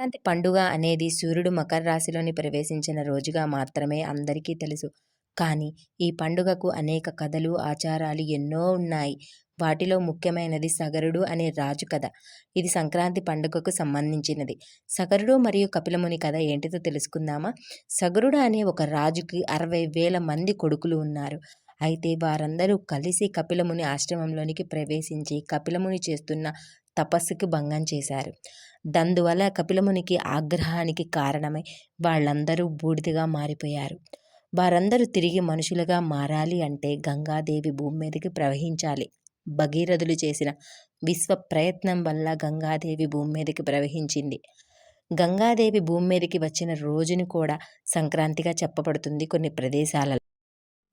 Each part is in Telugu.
సంక్రాంతి పండుగ అనేది సూర్యుడు మకర రాశిలోని ప్రవేశించిన రోజుగా మాత్రమే అందరికీ తెలుసు. కానీ ఈ పండుగకు అనేక కథలు, ఆచారాలు ఎన్నో ఉన్నాయి. వాటిలో ముఖ్యమైనది సగరుడు అనే రాజు కథ. ఇది సంక్రాంతి పండుగకు సంబంధించినది. సగరుడు మరియు కపిలముని కథ ఏంటిదో తెలుసుకుందామా? సగరుడు అనే ఒక రాజుకి అరవై వేల మంది కొడుకులు ఉన్నారు. అయితే వారందరూ కలిసి కపిలముని ఆశ్రమంలోనికి ప్రవేశించి కపిలముని చేస్తున్న తపస్సుకి భంగం చేశారు. దందువల్ల కపిలమునికి ఆగ్రహానికి కారణమై వాళ్ళందరూ బూడిదగా మారిపోయారు. వారందరూ తిరిగి మనుషులుగా మారాలి అంటే గంగాదేవి భూమి మీదకి ప్రవహించాలి. భగీరథులు చేసిన విశ్వ ప్రయత్నం వల్ల గంగాదేవి భూమి మీదకి ప్రవహించింది. గంగాదేవి భూమి మీదకి వచ్చిన రోజుని కూడా సంక్రాంతిగా చెప్పబడుతుంది కొన్ని ప్రదేశాలలో.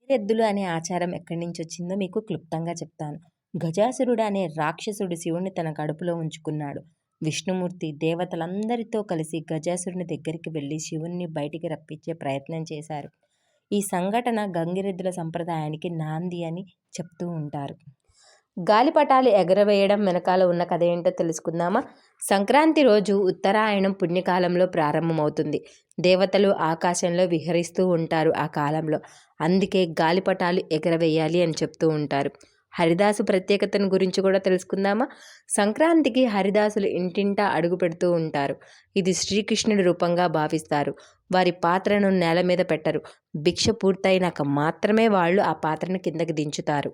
ఎద్దులు అనే ఆచారం ఎక్కడి నుంచి వచ్చిందో మీకు క్లుప్తంగా చెప్తాను. గజాసురుడు అనే రాక్షసుడు శివుణ్ణి తన కడుపులో ఉంచుకున్నాడు. విష్ణుమూర్తి దేవతలందరితో కలిసి గజాసురుని దగ్గరికి వెళ్ళి శివుణ్ణి బయటికి రప్పించే ప్రయత్నం చేశారు. ఈ సంఘటన గంగిరెద్దుల సంప్రదాయానికి నాంది అని చెప్తూ ఉంటారు. గాలిపటాలు ఎగరవేయడం వెనకాల ఉన్న కథ ఏంటో తెలుసుకుందామా? సంక్రాంతి రోజు ఉత్తరాయణం పుణ్యకాలంలో ప్రారంభమవుతుంది. దేవతలు ఆకాశంలో విహరిస్తూ ఉంటారు ఆ కాలంలో. అందుకే గాలిపటాలు ఎగరవేయాలి అని చెప్తూ ఉంటారు. హరిదాసు ప్రత్యేకతను గురించి కూడా తెలుసుకుందామా? సంక్రాంతికి హరిదాసులు ఇంటింటా అడుగు పెడుతూ ఉంటారు. ఇది శ్రీకృష్ణుడి రూపంగా భావిస్తారు. వారి పాత్రను నేల మీద పెట్టరు. భిక్ష పూర్తయినాక మాత్రమే వాళ్ళు ఆ పాత్రను కిందకి దించుతారు.